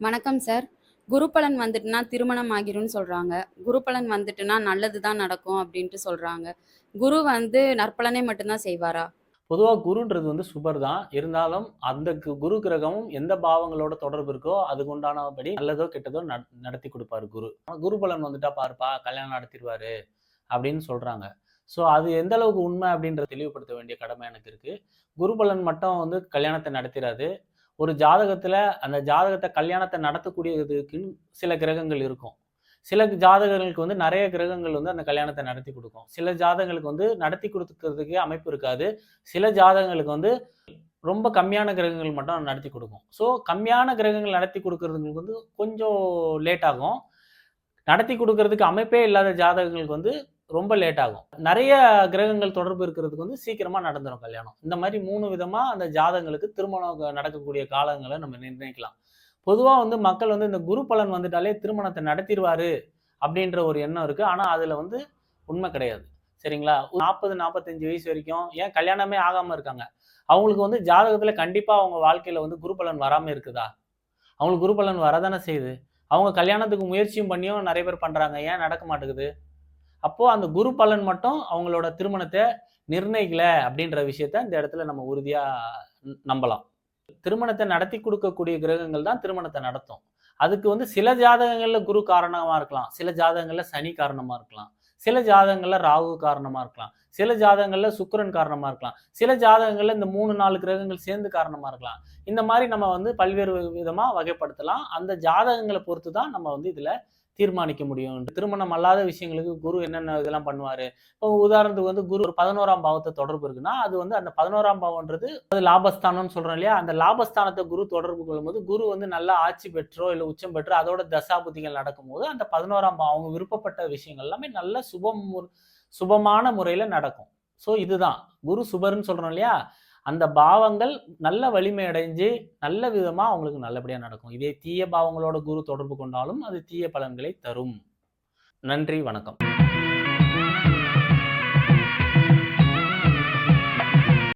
வணக்கம் சார். குரு பலன் வந்துட்டுனா திருமணம் ஆகிரும்னு சொல்கிறாங்க குரு பலன் வந்துட்டுனா நல்லது தான் நடக்கும் அப்படின்ட்டு சொல்கிறாங்க குரு வந்து நற்பலனை மட்டும்தான் செய்வாரா? பொதுவாக குருன்றது வந்து சுபர் தான் இருந்தாலும் அந்த கு- குரு கிரகமும் எந்த பாவங்களோட தொடர்பு இருக்கோ அதுக்கு உண்டானபடி நல்லதோ கெட்டதோ நட- நடத்தி கொடுப்பாரு குரு. குரு பலன் வந்துட்டா பாருப்பா கல்யாணம் நடத்திடுவாரு அப்படின்னு சொல்றாங்க. ஸோ அது எந்த அளவுக்கு உண்மை அப்படின்றத தெளிவுபடுத்த வேண்டிய கடமை எனக்கு இருக்கு. குரு பலன் மட்டும் வந்து கல்யாணத்தை நடத்திடாது ஒரு ஜாதகத்தில் அந்த ஜாதகத்தை கல்யாணத்தை நடத்தக்கூடியதுக்கு சில கிரகங்கள் இருக்கும். சில ஜாதகங்களுக்கு வந்து நிறைய கிரகங்கள் வந்து அந்த கல்யாணத்தை நடத்தி கொடுக்கும். சில ஜாதகங்களுக்கு வந்து நடத்தி கொடுத்துக்கிறதுக்கு அமைப்பு இருக்காது. சில ஜாதகங்களுக்கு வந்து ரொம்ப கம்மியான கிரகங்கள் மட்டும் நடத்தி கொடுக்கும். ஸோ கம்மியான கிரகங்கள் நடத்தி கொடுக்கறதுங்களுக்கு வந்து கொஞ்சம் லேட் ஆகும். நடத்தி கொடுக்கறதுக்கு அமைப்பே இல்லாத ஜாதகங்களுக்கு வந்து ரொம்ப லேட் ஆகும். நிறைய கிரகங்கள் தொடர்பு இருக்கிறதுக்கு வந்து சீக்கிரமா நடந்துடும் கல்யாணம். இந்த மாதிரி மூணு விதமா அந்த ஜாதகங்களுக்கு திருமணம் நடக்கக்கூடிய காலங்களை நம்ம நிர்ணயிக்கலாம். பொதுவா வந்து மக்கள் வந்து இந்த குரு பலன் வந்துட்டாலே திருமணத்தை நடத்திடுவாரு அப்படின்ற ஒரு எண்ணம் இருக்கு. ஆனா அதுல வந்து உண்மை கிடையாது. சரிங்களா? நாற்பது நாற்பத்தஞ்சு வயசு வரைக்கும் ஏன் கல்யாணமே ஆகாம இருக்காங்க? அவங்களுக்கு வந்து ஜாதகத்துல கண்டிப்பா அவங்க வாழ்க்கையில வந்து குரு பலன் வராம இருக்குதா? அவங்களுக்கு குரு பலன் வரதானே செய்யுது? அவங்க கல்யாணத்துக்கு முயற்சியும் பண்ணியும் நிறைய பேர் பண்றாங்க. ஏன் நடக்க மாட்டேங்குது? அப்போ அந்த குரு பலன் மட்டும் அவங்களோட திருமணத்தை நிர்ணயிக்கல அப்படின்ற விஷயத்த இந்த இடத்துல நம்ம உறுதியா நம்பலாம். திருமணத்தை நடத்தி கொடுக்கக்கூடிய கிரகங்கள் தான் திருமணத்தை நடத்தும். அதுக்கு வந்து சில ஜாதகங்கள்ல குரு காரணமா இருக்கலாம் சில ஜாதகங்கள்ல சனி காரணமா இருக்கலாம் சில ஜாதகங்கள்ல ராகு காரணமா இருக்கலாம் சில ஜாதகங்கள்ல சுக்கரன் காரணமா இருக்கலாம் சில ஜாதகங்கள்ல இந்த மூணு நாலு கிரகங்கள் சேர்ந்து காரணமா இருக்கலாம். இந்த மாதிரி நம்ம வந்து பல்வேறு விதமா வகைப்படுத்தலாம். அந்த ஜாதகங்களை பொறுத்து தான் நம்ம வந்து இதுல தீர்மானிக்க முடியும். திருமணம் அல்லாத விஷயங்களுக்கு குரு என்னென்ன இதெல்லாம் பண்ணுவாரு? இப்போ உதாரணத்துக்கு வந்து குரு ஒரு பதினோராம் பாவத்தை தொடர்பு இருக்குன்னா அது வந்து அந்த பதினோராம் பாவம்ன்றது அது லாபஸ்தானம்னு சொல்றோம் இல்லையா அந்த லாபஸ்தானத்தை குரு தொடர்பு கொள்ளும்போது குரு வந்து நல்லா ஆட்சி பெற்றோ இல்லை உச்சம் பெற்றோ அதோட தசாபுத்திகள் நடக்கும்போது அந்த பதினோராம் பாவம் அவங்க விருப்பப்பட்ட விஷயங்கள் எல்லாமே நல்ல சுபம் சுபமான முறையில நடக்கும். ஸோ இதுதான். குரு சுபர்னு சொல்றோம் இல்லையா? அந்த பாவங்கள் நல்ல வலிமை அடைஞ்சு நல்ல விதமா அவங்களுக்கு நல்லபடியா நடக்கும். இதே தீய பாவங்களோட குரு தொடர்பு கொண்டாலும் அது தீய பலன்களை தரும். நன்றி வணக்கம்.